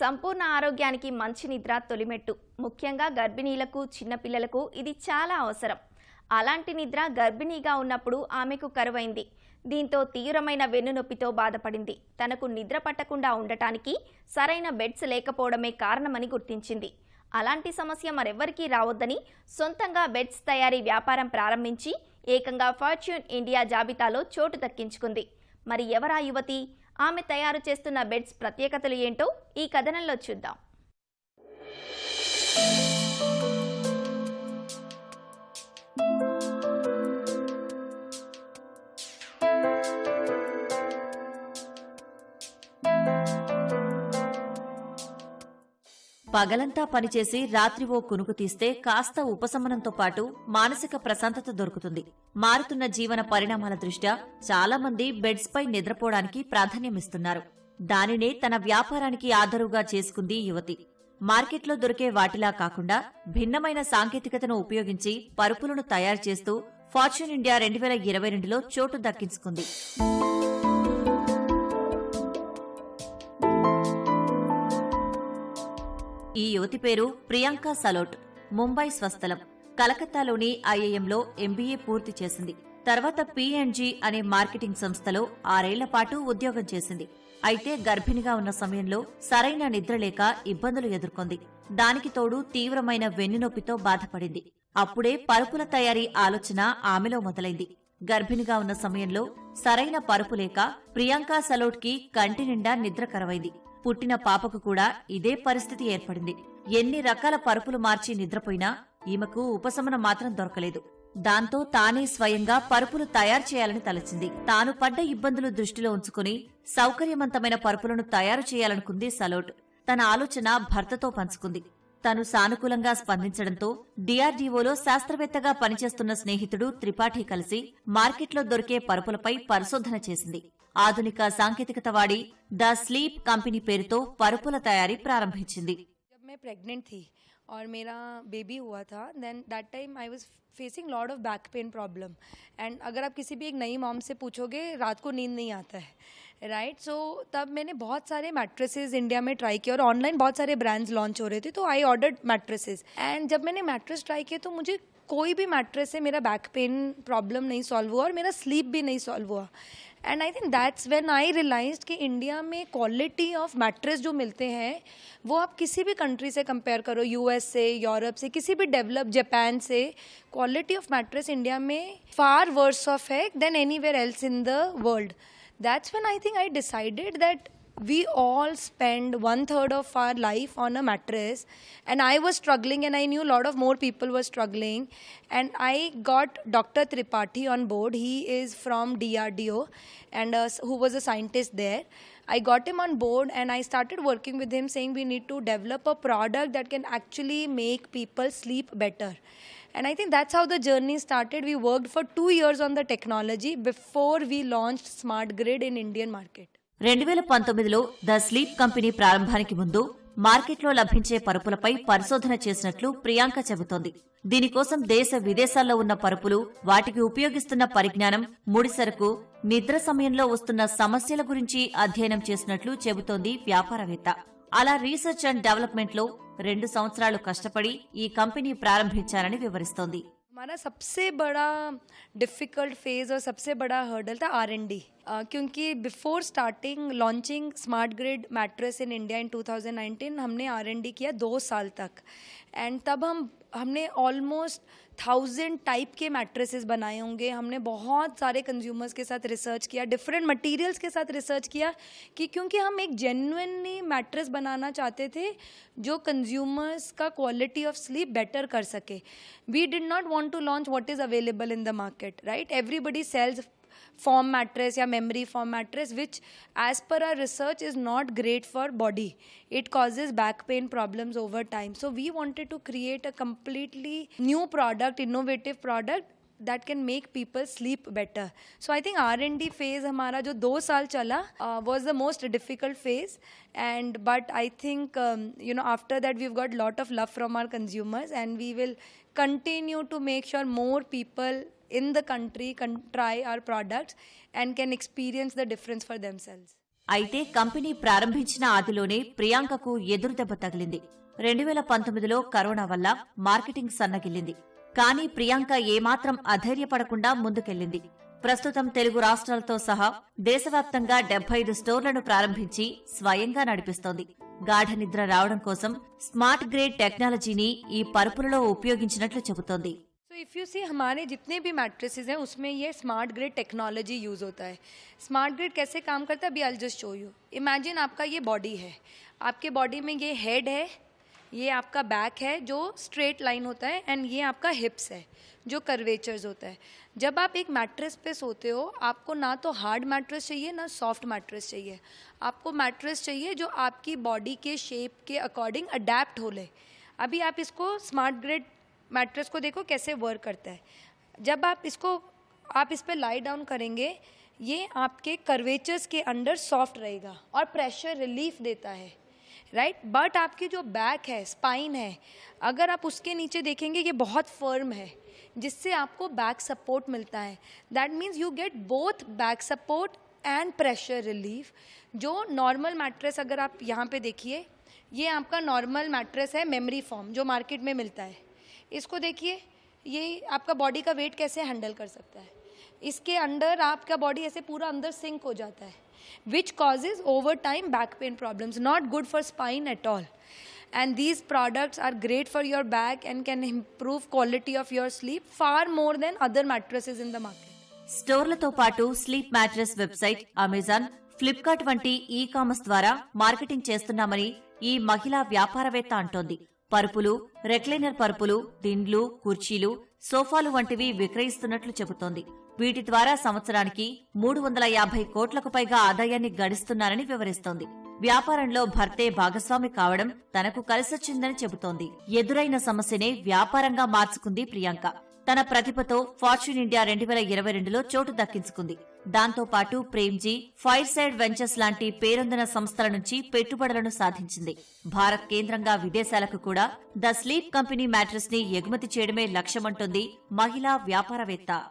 సంపూర్ణ ఆరోగ్యానికి మంచి నిద్ర తొలిమెట్టు. ముఖ్యంగా గర్భిణీలకు చిన్నపిల్లలకు ఇది చాలా అవసరం. అలాంటి నిద్ర గర్భిణీగా ఉన్నప్పుడు ఆమెకు కరువైంది. దీంతో తీవ్రమైన వెన్నునొప్పితో బాధపడింది. తనకు నిద్ర పట్టకుండా ఉండటానికి సరైన బెడ్స్ లేకపోవడమే కారణమని గుర్తించింది. అలాంటి సమస్య మరెవ్వరికీ రావద్దని సొంతంగా బెడ్స్ తయారీ వ్యాపారం ప్రారంభించి ఏకంగా ఫార్చ్యూన్ ఇండియా జాబితాలో చోటు దక్కించుకుంది. మరి ఎవరా యువతి? ఆమె తయారు చేస్తున్న బెడ్స్ ప్రత్యేకతలు ఏంటో ఈ కథనంలో చూద్దాం. పగలంతా పనిచేసి రాత్రి ఓ కునుకు తీస్తే కాస్త ఉపశమనంతో పాటు మానసిక ప్రశాంతత దొరుకుతుంది. మారుతున్న జీవన పరిణామాల దృష్ట్యా చాలా మంది బెడ్స్ పై నిద్రపోవడానికి ప్రాధాన్యమిస్తున్నారు. దానినే తన వ్యాపారానికి ఆధారుగా చేసుకుంది యువతి. మార్కెట్లో దొరికే వాటిలా కాకుండా భిన్నమైన సాంకేతికతను ఉపయోగించి పరుపులను తయారు చేస్తూ ఫార్చ్యూన్ ఇండియా రెండు వేల ఇరవై రెండులో చోటు దక్కించుకుంది. ఈ యువతి పేరు ప్రియాంక సలోట్ ముంబై స్వస్థలం కలకత్తాలోని ఐఐఎంలో ఎంబీఏ పూర్తి చేసింది. తర్వాత పీఎన్జీ అనే మార్కెటింగ్ సంస్థలో ఆరేళ్ళ పాటు ఉద్యోగం చేసింది. అయితే గర్భిణిగా ఉన్న సమయంలో సరైన నిద్ర లేక ఇబ్బందులు ఎదుర్కొంది. దానికి తోడు తీవ్రమైన వెన్నునొప్పితో బాధపడింది. అప్పుడే పరుపుల తయారీ ఆలోచన ఆమెలో మొదలైంది. గర్భిణిగా ఉన్న సమయంలో సరైన పరుపు లేక ప్రియాంక సలోట్కి కంటి నిండా నిద్ర కరవైంది. పుట్టిన పాపకు కూడా ఇదే పరిస్థితి ఏర్పడింది. ఎన్ని రకాల పరుపులు మార్చి నిద్రపోయినా ఈమెకు ఉపశమనం మాత్రం దొరకలేదు. దాంతో తానే స్వయంగా పరుపులు తయారు చేయాలని తలచింది. తాను పడ్డ ఇబ్బందులు దృష్టిలో ఉంచుకుని సౌకర్యవంతమైన పరుపులను తయారు చేయాలనుకుంది సలోట్. తన ఆలోచన భర్తతో పంచుకుంది. తను సానుకూలంగా స్పందించడంతో డిఆర్డీఓలో శాస్త్రవేత్తగా పనిచేస్తున్న స్నేహితుడు త్రిపాఠి కలిసి మార్కెట్లో దొరికే పరుపులపై పరిశోధన చేసింది. ఆధునిక సాంకేతికత వాడి ద స్లీప్ కంపెనీ పేరుతో పరుపుల తయారీ ప్రారంభించింది जब मैं प्रेग्नेंट थी और मेरा बेबी हुआ था then that time I was facing lot of back pain problem and अगर आप किसी भी एक नई मॉम से पूछोगे रात को नींद नहीं आता है राइट सो तब मैंने बहुत सारे मैट्रेसेस इंडिया में ट्राई किए और ऑनलाइन बहुत सारे ब्रांड्स लॉन्च हो रहे थे तो आई ऑर्डर्ड मैट्रेसेस एंड जब मैंने मैट्रेस ट्राई किए तो मुझे कोई भी मैट्रेस से मेरा बैक पेन प्रॉब्लम नहीं सॉल्व हुआ और मेरा स्लीप भी नहीं सॉल्व हुआ And I think that's when I realise कि इंडिया में क्वालिटी ऑफ़ मैट्रेस जो मिलते हैं, वो आप किसी भी कंट्री से कंपेयर करो यूएस से यूरोप से, किसी भी डेवलप जापान से क्वालिटी ऑफ़ मैट्रेस इंडिया में फार वर्स ऑफ़ है than anywhere else in the world that's when I think I decided that we all spend one third of our life on a mattress. And i was struggling and i knew a lot of more people were struggling. And i got dr tripathi on board. He is from drdo and uh, who was a scientist there. I got him on board and i started working with him saying we need to develop a product that can actually make people sleep better. And I think that's how the journey started. We worked for two years on the technology before we launched Smart Grid in Indian market. రెండు వేల పంతొమ్మిదిలో The sleep Company ప్రారంభానికి ముందు మార్కెట్లో లభించే పరుపులపై పరిశోధన చేసినట్లు ప్రియాంక చెబుతోంది. దీనికోసం దేశ విదేశాల్లో ఉన్న పరుపులు వాటికి ఉపయోగిస్తున్న పరిజ్ఞానం ముడిసరకు నిద్ర సమయంలో వస్తున్న సమస్యల గురించి అధ్యయనం చేసినట్లు చెబుతోంది వ్యాపారవేత్త. అలా రీసెర్చ్ అండ్ డెవలప్మెంట్లో రెండు సంవత్సరాలు కష్టపడి ఈ కంపెనీ ప్రారంభించారని వివరిస్తోంది. हमारा सबसे बड़ा डिफ़िकल्ट फ़ेज़ और सबसे बड़ा हर्डल था आर एन डी क्योंकि before starting launching smart grid mattress in India in 2019 हमने आर एन डी किया दो साल तक। एंड तब हम, हमने ऑलमोस्ट थाउज़ेंड टाइप के मैट्रेसेस बनाए होंगे। हमने बहुत सारे कंज्यूमर्स के साथ रिसर्च किया डिफरेंट मटेरियल्स के साथ रिसर्च किया कि क्योंकि हम एक जेन्यनली मैट्रेस बनाना चाहते थे, जो कंज्यूमर्स का क्वालिटी ऑफ़ स्लीप बेटर कर सके। We did not want to launch what is available in the market right everybody sells form mattress या memory foam mattress which as per our research is not great for body it causes back pain problems over time so we wanted to create a completely new product innovative product that can make people sleep better so i think r&d phase हमारा जो दो साल चला uh, was the most difficult phase and but i think um, you know after that we've got lot of love from our consumers and we will continue to make sure more people in the country can try our products and can experience the difference for themselves. అయితే company ప్రారంభించిన ఆదిలోనే ప్రియాంకకు ఎదురుదెబ్బ తగిలింది. రెండు వేల పంతొమ్మిదిలో corona వల్ల marketing సన్నగిల్లింది. కానీ ప్రియాంక ఏమాత్రం అధైర్యపడకుండా ముందుకెళ్ళింది ప్రస్తుతం తెలుగు రాష్ట్రాలతో సహా దేశవ్యాప్తంగా డెబ్బై ఐదు స్టోర్లను ప్రారంభించి స్వయంగా నడిపిస్తోంది. గాఢ నిద్ర రావడం కోసం స్మార్ట్ గ్రేడ్ టెక్నాలజీని ఈ పరుపులలో ఉపయోగించినట్లు చెబుతోంది. इफ़ यू सी हमारे जितने भी मैट्रेसेस हैं, उसमें ये स्मार्ट ग्रिड टेक्नोलॉजी यूज़ होता है। स्मार्ट ग्रिड कैसे काम करता है? अभी I just show you imagine आपका ये बॉडी है। आपके बॉडी में ये हेड है, ये आपका बैक है, जो स्ट्रेट लाइन होता है एंड ये आपका हिप्स है, जो कर्वेचर्स होता है। जब आप एक मैट्रेस पे सोते हो, आपको ना तो हार्ड मैट्रेस चाहिए, ना सॉफ्ट मैट्रेस चाहिए। आपको मैट्रेस चाहिए जो आपकी बॉडी के शेप के अकॉर्डिंग अडेप्ट हो ले। अभी आप इसको स्मार्ट ग्रिड मैट्रेस को देखो कैसे वर्क करता है। जब आप इसको, आप इस पर लाई डाउन करेंगे, ये आपके कर्वेचर्स के अंडर सॉफ्ट रहेगा और प्रेशर रिलीफ देता है राइट right? बट आपकी जो बैक है स्पाइन है, अगर आप उसके नीचे देखेंगे, ये बहुत फर्म है, जिससे आपको बैक सपोर्ट मिलता है। That means you get both back support and pressure relief जो नॉर्मल मैट्रेस अगर आप यहाँ पे देखिए, ये आपका नॉर्मल मैट्रेस है मेमरी फॉर्म जो मार्केट में मिलता है। इसको देखिए ये आपका बॉडी का वेट कैसे हैंडल कर सकता है इसके अंडर आपका बॉडी ऐसे पूरा अंदर सिंक हो जाता है which causes over time back pain problems not good for spine at all and these products are great for your back and can improve quality of your sleep far more than other mattresses in the market స్టోర్లతో పాటు sleep mattress website Amazon Flipkart వంటి e commerce ద్వారా marketing చేస్తున్నామని ఈ మహిళా వ్యాపారవేత్త అంటోంది పరుపులు recliner పరుపులు దిండ్లు కుర్చీలు సోఫాలు వంటివి విక్రయిస్తున్నట్లు చెబుతోంది. వీటి ద్వారా సంవత్సరానికి మూడు వందల యాభై కోట్లకు పైగా ఆదాయాన్ని గడిస్తున్నారని వివరిస్తోంది. వ్యాపారంలో భర్తే భాగస్వామి కావడం తనకు కలిసొచ్చిందని చెబుతోంది. ఎదురైన సమస్యనే వ్యాపారంగా మార్చుకుంది ప్రియాంక. తన ప్రతిభతో ఫార్చ్యూన్ ఇండియా రెండు వేల ఇరవై రెండులో చోటు దక్కించుకుంది. దాంతో పాటు ప్రేమ్జీ ఫైర్ సైడ్ వెంచర్స్ లాంటి పేరొందిన సంస్థల నుంచి పెట్టుబడులను సాధించింది. భారత్ కేంద్రంగా విదేశాలకు కూడా ద స్లీప్ కంపెనీ మ్యాట్రస్ని ఎగుమతి చేయడమే లక్ష్యమంటోంది మహిళా వ్యాపారవేత్త.